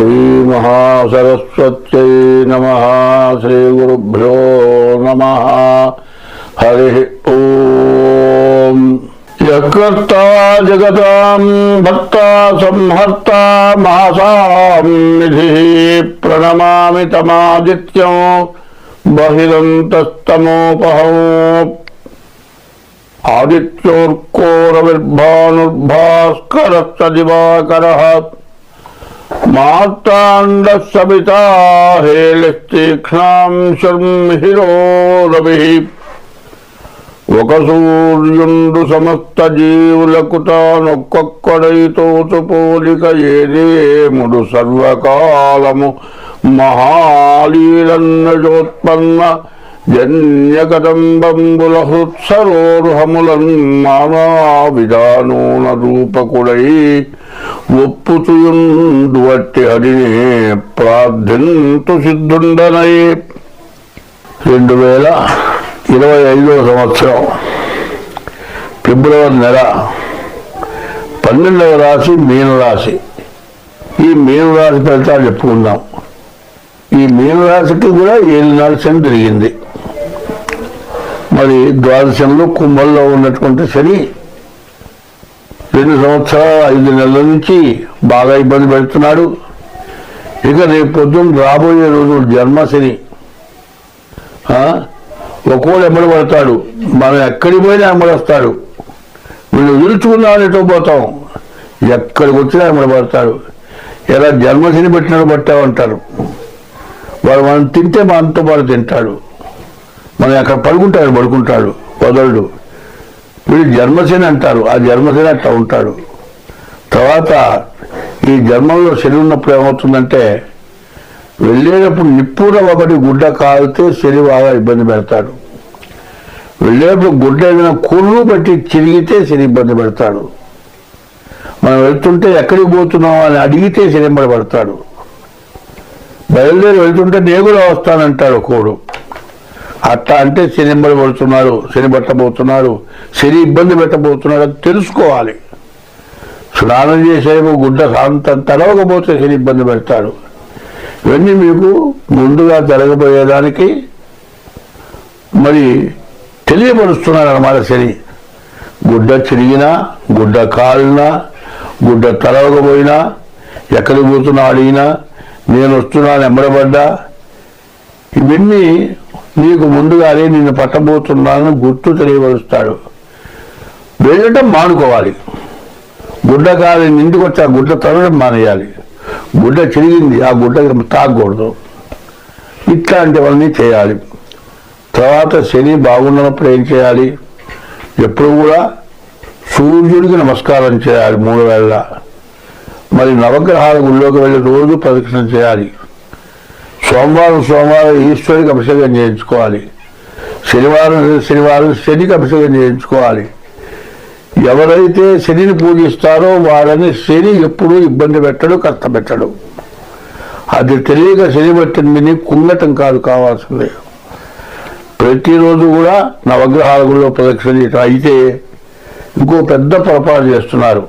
శ్రీమహాసరస్వత్యై నమ శ్రీగురుభ్యో నమ హరి ఓం. యకర్త జగతాం భక్త సంహర్త మహాసాం నిధి ప్రణమామి తమాదిత్యం బహిరంతస్తమోపహం. ఆదిత్యోర్కోరవిర్భానుర్భాస్కరశ్చ దివాకర. మార్తాండసవితా హేళిస్తీక్ష్ణాం శర్మిహిరో రవిః ఒక సూర్యుండు సమస్త జీవులకు తానొక్కొక్కడైతోచు పోలిక ఏదేముడు సర్వకాలము మహాలీలన్నజోత్పన్న జన్యకదంబంబుల హృత్సరోరుహములన్ మానా విధానూన రూపకుడై ఒప్పుచుయుండు వట్టి హరిని ప్రార్థింతు సిద్ధుండనై. రెండు వేల ఇరవై ఐదవ సంవత్సరం ఫిబ్రవరి నెల పన్నెండవ రాశి మీనరాశి. ఈ మీనరాశి ఫలితాలు చెప్పుకుందాం. ఈ మీనరాశికి కూడా ఏడు నాడు శని తిరిగింది. మరి ద్వాదశంలో కుంభంలో ఉన్నటువంటి శని రెండు సంవత్సరాలు ఐదు నెలల నుంచి బాగా ఇబ్బంది పెడుతున్నాడు. ఇక రేపు పొద్దున్న రాబోయే రోజు జన్మశని ఆ? ఒక్కోడు ఎమ్మడి పడతాడు. మనం ఎక్కడికి పోయినా ఎమ్మడొస్తాడు వీళ్ళు విరుచుకున్నామని ఎటో పోతాం. ఎక్కడికి వచ్చినా ఎమ్మడి పడతాడు. ఎలా జన్మశని పట్టావు అంటారు వాడు మనం తింటే మనతో పాటు తింటాడు. మనం ఎక్కడ పడుకుంటాడు పడుకుంటాడు వదలడు. వీడు జన్మశని అంటారు. ఆ జన్మశని అట్లా ఉంటాడు. తర్వాత ఈ జన్మంలో శని ఉన్నప్పుడు ఏమవుతుందంటే వెళ్ళేటప్పుడు నిప్పుర ఒకటి గుడ్డ కాలితే శని బాగా ఇబ్బంది పెడతాడు. వెళ్ళేటప్పుడు గుడ్డ ఏదైనా కుళ్ళు పెట్టి చిరిగితే శని ఇబ్బంది పెడతాడు. మనం వెళ్తుంటే ఎక్కడికి పోతున్నాం అని అడిగితే శనింబడి పడతాడు. బయలుదేరి వెళ్తుంటే నేను కూడా వస్తానంటాడు కోడు. అట్లా అంటే శనింబడి పడుతున్నాడు శని పట్టబోతున్నాడు శని ఇబ్బంది పెట్టబోతున్నాడు అని తెలుసుకోవాలి. స్నానం చేసేపు గుడ్డ శాంతం తడవకపోతే శని ఇబ్బంది పెడతాడు. ఇవన్నీ మీకు ముందుగా జరగబోయేదానికి మరి తెలియపరుస్తున్నాడు అన్నమాట శని. గుడ్డ చిరిగినా గుడ్డ కాలినా గుడ్డ తడవకపోయినా ఎక్కడికి పోతున్నా అడిగినా నేను వస్తున్నాను ఎమ్మడబడ్డా ఇవన్నీ నీకు ముందుగానే నిన్ను పట్టబోతున్నానని గుర్తు తెలియపరుస్తాడు. వెళ్ళటం మానుకోవాలి. గుడ్డ కాలి ఇంటికి వచ్చి ఆ గుడ్డ తరగడం మానేయాలి. గుడ్డ చిరిగింది ఆ గుడ్డ తాగకూడదు. ఇట్లాంటివన్నీ చేయాలి. తర్వాత శని బాగున్నప్పుడు ఏం చేయాలి? ఎప్పుడు కూడా సూర్యుడికి నమస్కారం చేయాలి మూడు వేళ మరి నవగ్రహాల గుళ్ళోకి వెళ్ళి రోజు ప్రదక్షిణ చేయాలి. సోమవారం సోమవారం ఈశ్వరికి అభిషేకం చేయించుకోవాలి. శనివారం శనివారం శనికి అభిషేకం చేయించుకోవాలి. ఎవరైతే శనిని పూజిస్తారో వాళ్ళని శని ఎప్పుడూ ఇబ్బంది పెట్టడు కష్టపెట్టడు అది తెలియక శని పెట్టింది కుంగటం కాదు కావాల్సింది. ప్రతిరోజు కూడా నవగ్రహాల గుడిలో ప్రదక్షిణ చేయటం. అయితే ఇంకో పెద్ద పొరపాటు చేస్తున్నారు.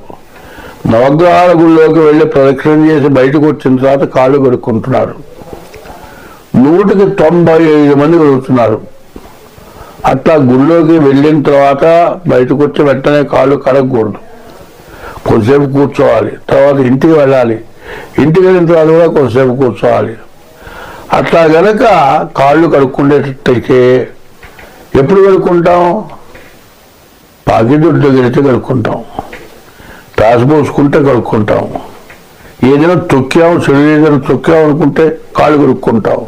నవగ్రహాల గుళ్ళోకి వెళ్ళి ప్రదక్షిణ చేసి బయటకు వచ్చిన తర్వాత కాళ్ళు కడుక్కుంటున్నారు. నూటికి తొంభై ఐదు మంది కలుగుతున్నారు అట్లా గుళ్ళోకి వెళ్ళిన తర్వాత బయటకు వచ్చి వెంటనే కాళ్ళు కడగకూడదు. కొద్దిసేపు కూర్చోవాలి తర్వాత ఇంటికి వెళ్ళాలి. ఇంటికి వెళ్ళిన తర్వాత కూడా కొద్దిసేపు కూర్చోవాలి. అట్లా గనక కాళ్ళు కడుక్కునేటట్టయితే ఎప్పుడు కడుక్కుంటాం? పాకిదొడ్డు అయితే కడుక్కుంటాం. తాసు పోసుకుంటే కడుక్కుంటాం. ఏదైనా తొక్కాము చెడు ఏదైనా తొక్కాము అనుకుంటే కాళ్ళు కడుక్కుంటాం.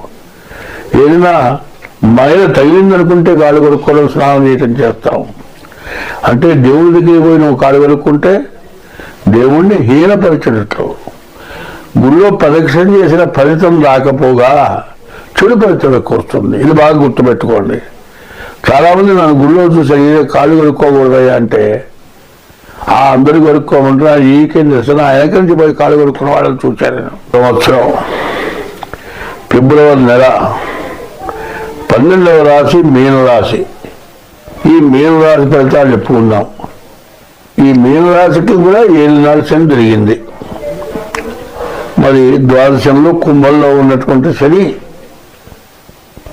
ఏదైనా మైన తగిలిందనుకుంటే కాళ్ళు కొనుక్కోవడం స్నానం చేయటం చేస్తాం. అంటే దేవుడి దగ్గరికి పోయి నువ్వు కాళ్ళు కొనుక్కుంటే దేవుణ్ణి హీనపరచడట్లు గుళ్ళో ప్రదక్షిణ చేసిన ఫలితం రాకపోగా చెడు ఫలితం ఎక్కువ వస్తుంది ఇది బాగా గుర్తుపెట్టుకోండి. చాలామంది నన్ను గుళ్ళో చూసి "అయ్యే, కాళ్ళు కడుక్కోకూడదయ్యా అంటే ఆ అందరు కడుక్కోమంటున్నా ఈకే నిరసన ఆయనకి నుంచి పోయి కాళ్ళు కొనుక్కున్న వాళ్ళని చూశాను నేను. సంవత్సరం. ఫిబ్రవరి నెల. పన్నెండవ రాశి మీనరాశి. ఈ మీనరాశి ఫలితాలు చెప్పుకుందాం ఈ మీనరాశికి కూడా ఏడు నాలుగు శని జరిగింది మరి ద్వాదశంలో కుంభంలో ఉన్నటువంటి శని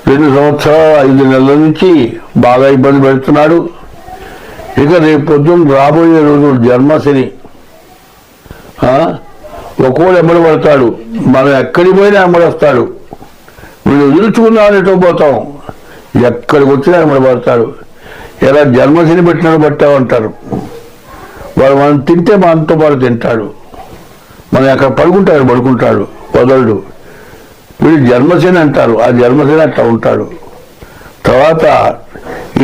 రెండు సంవత్సరాలు ఐదు నెలల నుంచి బాగా ఇబ్బంది పెడుతున్నాడు. ఇక రేపు పొద్దున్న రాబోయే రోజు జన్మశని ఆ? ఒక్కోడు ఎమ్మడి పడతాడు మనం ఎక్కడికి పోయినా ఎమ్మడి వస్తాడు వీళ్ళు అనేటో పోతాం. ఎక్కడికి వచ్చినా ఎమ్మడి పడతాడు ఎలా జన్మశని బట్టే అంటారు. వాడు మనం తింటే మనతో పాటు తింటాడు మనం ఎక్కడ పడుకుంటాడు పడుకుంటాడు వదలడు వీడు జన్మశని అంటారు. ఆ జన్మశని అట్లా ఉంటాడు తర్వాత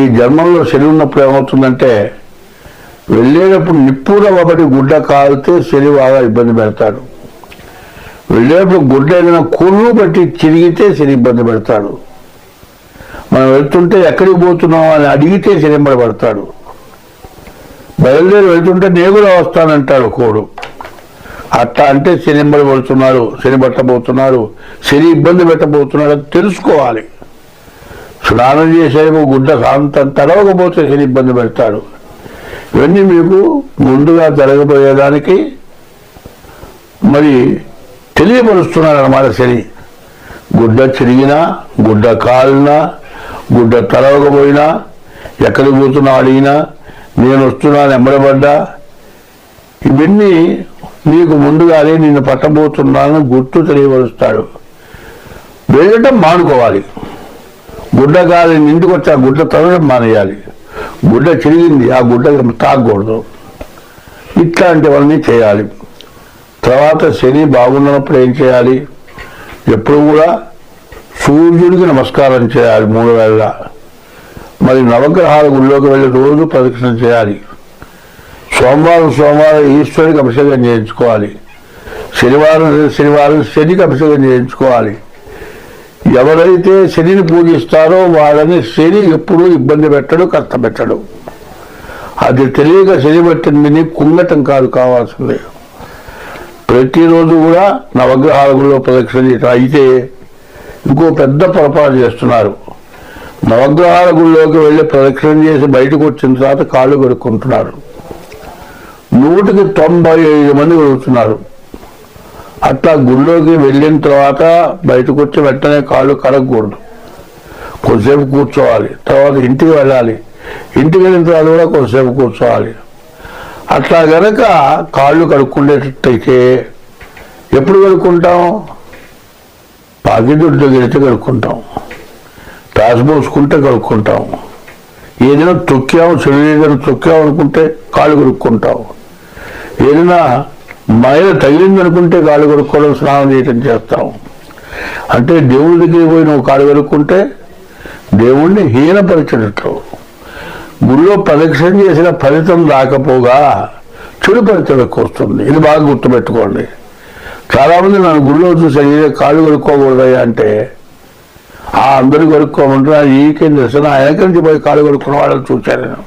ఈ జన్మంలో శని ఉన్నప్పుడు ఏమవుతుందంటే వెళ్ళేటప్పుడు నిప్పుల ఒకటి గుడ్డ కాలితే శని బాగా ఇబ్బంది పెడతాడు. వెళ్ళేప్పుడు గుడ్డ ఏదైనా కుర్రు బట్టి చిరిగితే శని ఇబ్బంది పెడతాడు. మనం వెళ్తుంటే ఎక్కడికి పోతున్నాం అని అడిగితే శనింబడి పడతాడు. బయలుదేరి వెళ్తుంటే నేను కూడా వస్తానంటాడు కోడు. అట్లా అంటే శనింబడి పడుతున్నాడు శని పట్టబోతున్నాడు శని ఇబ్బంది పెట్టబోతున్నాడు అని తెలుసుకోవాలి. స్నానం చేసేమో గుడ్డ కాంతం తడవకపోతే శని ఇబ్బంది పెడతాడు. ఇవన్నీ మీకు ముందుగా జరగబోయేదానికి మరి తెలియపరుస్తున్నారన్నమాట శని. గుడ్డ చిరిగినా గుడ్డ కాలినా గుడ్డ తలవకపోయినా ఎక్కడికి పోతున్నా అడిగినా నేను వస్తున్నాను ఎమ్మడబడ్డా ఇవన్నీ నీకు ముందుగానే నిన్ను పట్టబోతున్నాను గుర్తు తెలియపరుస్తాడు. వెళ్ళటం మానుకోవాలి. గుడ్డ కాలి ఇంటికి వచ్చి ఆ గుడ్డ తరగడం మానేయాలి. గుడ్డ చిరిగింది ఆ గుడ్డ తాగకూడదు. ఇట్లాంటివన్నీ చేయాలి. తర్వాత శని బాగున్నప్పుడు ఏం చేయాలి? ఎప్పుడు కూడా సూర్యుడికి నమస్కారం చేయాలి మూడు వేళ. మరి నవగ్రహాల గుళ్ళోకి వెళ్ళి రోజు ప్రదక్షిణ చేయాలి. సోమవారం సోమవారం ఈశ్వరుడికి అభిషేకం చేయించుకోవాలి. శనివారం శనివారం శనికి అభిషేకం చేయించుకోవాలి. ఎవరైతే శనిని పూజిస్తారో వాళ్ళని శని ఎప్పుడూ ఇబ్బంది పెట్టడు కష్టపెట్టడు. అది తెలియక శని పెట్టిందని కుంగటం కాదు కావాల్సిందే. ప్రతిరోజు కూడా నవగ్రహాలలో ప్రదక్షిణ చేయటం. అయితే ఇంకో పెద్ద పొరపాటు చేస్తున్నారు. నవగ్రహాల గుడిలోకి వెళ్ళి ప్రదక్షిణ చేసి బయటకు వచ్చిన తర్వాత కాళ్ళు కడుక్కుంటున్నారు. నూటికి తొంభై ఐదు మంది కడుగుతున్నారు. అట్లా గుళ్ళోకి వెళ్ళిన తర్వాత బయటకు వచ్చి వెంటనే కాళ్ళు కడగకూడదు. కొద్దిసేపు కూర్చోవాలి. తర్వాత ఇంటికి వెళ్ళాలి. ఇంటికి వెళ్ళిన తర్వాత కూడా కొద్దిసేపు కూర్చోవాలి. అట్లా గనక కాళ్ళు కడుక్కునేటట్టయితే ఎప్పుడు కడుక్కుంటాం? పాకిదుడ్డు గెలితే కడుక్కుంటాం. తాసు పోసుకుంటే కడుక్కుంటాం. ఏదైనా తొక్కాము చెడు ఏదైనా తొక్కాము అనుకుంటే కాళ్ళు కడుక్కుంటాం. ఏదైనా మైన తగిలింది అనుకుంటే కాళ్ళు కడుక్కోవడం స్నానం చేయటం చేస్తాం. అంటే దేవుడి దగ్గరికి పోయి నువ్వు కాళ్ళు కడుక్కుంటే దేవుణ్ణి హీనపరిచినట్లు గుళ్ళో ప్రదక్షిణ చేసిన ఫలితం రాకపోగా చెడు ఫలితం ఎక్కువ వస్తుంది ఇది బాగా గుర్తుపెట్టుకోండి. చాలామంది నన్ను గుళ్ళో చూసి "అయ్యే, కాళ్ళు కొనుక్కోకూడదయ్యా అంటే ఆ అందరూ కొనుక్కోమంటారు ఈకే దర్శనం ఆయనకి నుంచి పోయి కాళ్ళు కొనుక్కున్న వాళ్ళని చూశాను నేను.